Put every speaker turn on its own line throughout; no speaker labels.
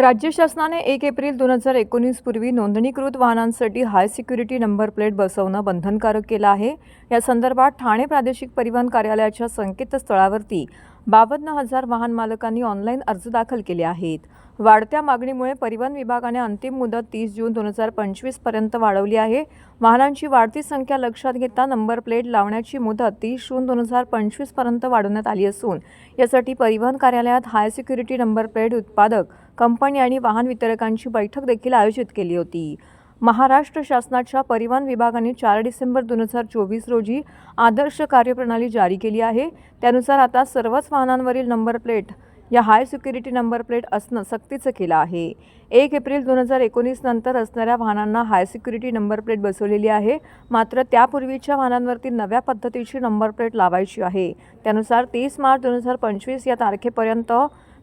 राज्य शासनाने एक एप्रिल दोन हजार एकोणीस पूर्वी नोंदणीकृत वाहनांसाठी हाय सिक्युरिटी नंबर प्लेट बसवणं बंधनकारक केलं आहे. या संदर्भात ठाणे प्रादेशिक परिवहन कार्यालयाच्या संकेतस्थळावरती बावन्न हजार वाहन मालकांनी ऑनलाईन अर्ज दाखल केले आहेत. वाढत्या मागणीमुळे परिवहन विभागाने अंतिम मुदत तीस जून दोन हजार पंचवीसपर्यंत वाढवली आहे. वाहनांची वाढती संख्या लक्षात घेता नंबर प्लेट लावण्याची मुदत तीस जून दोन हजार पंचवीसपर्यंत वाढवण्यात आली असून यासाठी परिवहन कार्यालयात हाय सिक्युरिटी नंबर प्लेट उत्पादक कंपनी आणि वाहन वितरकांची बैठक देखील आयोजित केली होती. महाराष्ट्र शासनाच्या परिवहन विभागाने चार डिसेंबर दोन हजार चोवीस रोजी आदर्श कार्यप्रणाली जारी केली आहे. त्यानुसार आता सर्वच वाहनांवरील नंबर प्लेट या हाय सिक्युरिटी नंबर प्लेट असणं सक्तीचं केलं आहे. एक एप्रिल दोन हजार एकोणीस नंतर असणाऱ्या वाहनांना हाय सिक्युरिटी नंबर प्लेट बसवलेली आहे. मात्र त्यापूर्वीच्या वाहनांवरती नव्या पद्धतीची नंबर प्लेट लावायची आहे. त्यानुसार तीस मार्च दोन हजार पंचवीस या तारखेपर्यंत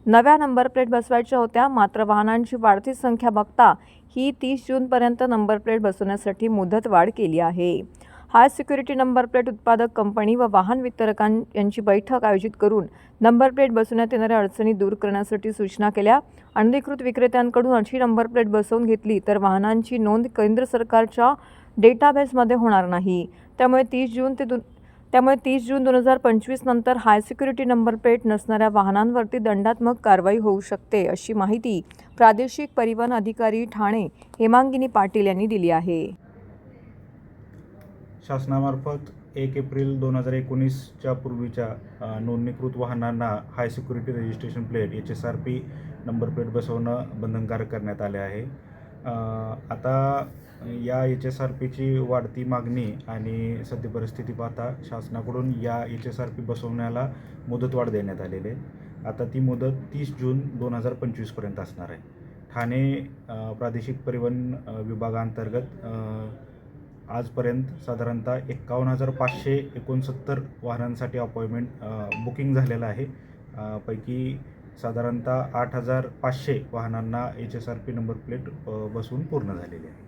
नव्या नंबर प्लेट बसवायच्या होत्या. मात्र वाहनांची वाढती संख्या बघता ही तीस जूनपर्यंत नंबर प्लेट बसवण्यासाठी मुदतवाढ केली आहे. हाय सिक्युरिटी नंबर प्लेट उत्पादक कंपनी व वाहन वितरकां यांची बैठक आयोजित करून नंबर प्लेट बसवण्यात येणाऱ्या अडचणी दूर करण्यासाठी सूचना केल्या. अनधिकृत विक्रेत्यांकडून अशी नंबर प्लेट बसवून घेतली तर वाहनांची नोंद केंद्र सरकारच्या डेटाबेसमध्ये होणार नाही. त्यामुळे तीस जून ते दु त्यामुळे तीस जून दोन हजार पंचवीस नंतर हाय सिक्युरिटी नंबर प्लेट नसणाऱ्या वाहनांवरती दंडात्मक कारवाई होऊ शकते अशी माहिती प्रादेशिक परिवहन अधिकारी ठाणे हेमांगिनी पाटील यांनी दिली आहे.
शासनामार्फत एक एप्रिल दोन हजार एकोणीसच्या पूर्वीच्या नोंदणीकृत वाहनांना high security registration plate H S R P number plate बसवणं बंधनकारक करण्यात आले आहे. आता या एच एस आर पीची वाढती मागणी आणि सद्य परिस्थिती पाहता शासनाकडून या एच एस आर पी बसवण्याला मुदतवाढ देण्यात आलेली आहे. आता ती मुदत तीस जून दोन हजार पंचवीसपर्यंत असणार आहे. ठाणे प्रादेशिक परिवहन विभागांतर्गत आजपर्यंत साधारणतः एक्कावन्न हजार पाचशे एकोणसत्तर वाहनांसाठी अपॉइंटमेंट बुकिंग झालेलं आहे. पैकी साधारणतः आठ हजार पाचशे वाहनांना H S R P number plate बसवून पूर्ण झालेली आहे.